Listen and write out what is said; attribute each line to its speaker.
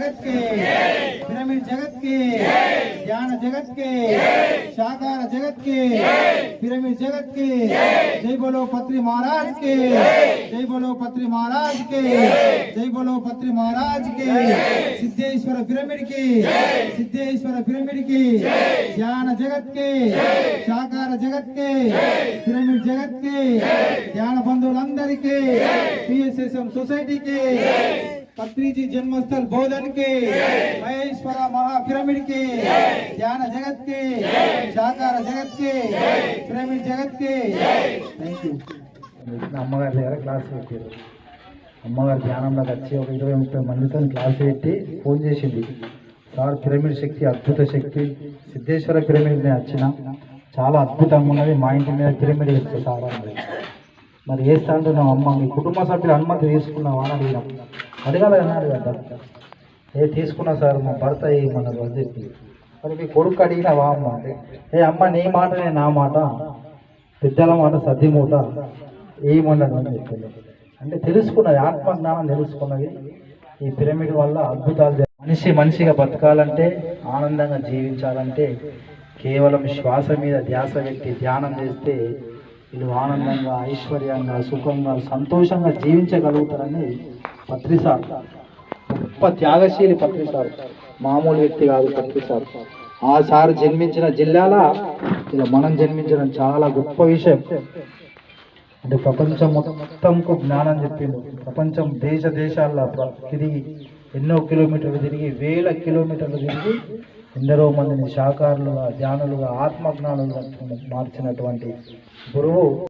Speaker 1: जगत के पिरामिड जगत के ज्ञान जगत के शाकार जगत के पिरामिड जगत के जय बोलो पत्री महाराज के जय बोलो पत्री महाराज के जय बोलो पत्री महाराज के सिद्धेश्वर पिरामिड की सिद्धेश्वर पिरामिड की ज्ञान जगत के शाकार जगत के पिरामिड जगत के ध्यान బంధువులందరికీ పిఎస్ఎస్ఎం సొసైటీకి పత్రిజీ జన్మస్థల్ బోధన్కి మహేశ్వర మహా పిరమిడ్కి ధ్యాన జగత్కి సాకార జగత్కి పిరమిడ్ జగత్కి థ్యాంక్ యూ
Speaker 2: అమ్మగారి దగ్గర క్లాస్ పెట్టారు. అమ్మగారు ధ్యానంలో వచ్చి ఒక ఇరవై ముప్పై మందితో క్లాస్ పెట్టి ఫోన్ చేసింది. సార్ పిరమిడ్ శక్తి అద్భుత శక్తి సిద్ధేశ్వర పిరమిడ్ నేను వచ్చిన చాలా అద్భుతంగా ఉన్నది. మా ఇంటి మీద పిరమిడ్ వేస్తే సార్ అన్నది మరి వేస్తా అంటున్నాం అమ్మ? మీ కుటుంబ సభ్యులు అనుమతి తీసుకున్నావా అని అడిగినాం. అడగాలి అన్నాడు కదా ఏ తీసుకున్నా సార్ మా భర్త ఏమన్నారు అని చెప్పి మరి మీ కొడుకు అడిగినావా అమ్మ అంటే ఏ అమ్మ నీ మాటనే నా మాట? పెద్దల మాట సద్దిమూట ఏమన్నాడు అని చెప్పి అంటే తెలుసుకున్నది ఆత్మజ్ఞానం తెలుసుకున్నది. ఈ పిరమిడ్ వల్ల అద్భుతాలు మనిషి మనిషిగా బతకాలంటే ఆనందంగా జీవించాలంటే కేవలం శ్వాస మీద ధ్యాస పెట్టి ధ్యానం చేస్తే వీళ్ళు ఆనందంగా ఐశ్వర్యంగా సుఖంగా సంతోషంగా జీవించగలుగుతారని పత్రిసార్. గొప్ప త్యాగశీలి పత్రిసార్. మామూలు వ్యక్తి కాదు పత్రిసార్. ఆ సార్ జన్మించిన జిల్లాల ఇలా మనం జన్మించడం చాలా గొప్ప విషయం. అంటే ప్రపంచం మొత్తంకు జ్ఞానం చెప్పిండు. ప్రపంచం దేశ దేశాల్లో తిరిగి ఎన్నో కిలోమీటర్లు తిరిగి వేల కిలోమీటర్లు తిరిగి ఎందరో మందిని శాకారులుగా ధ్యానులుగా ఆత్మజ్ఞానులుగా మార్చినటువంటి గురువు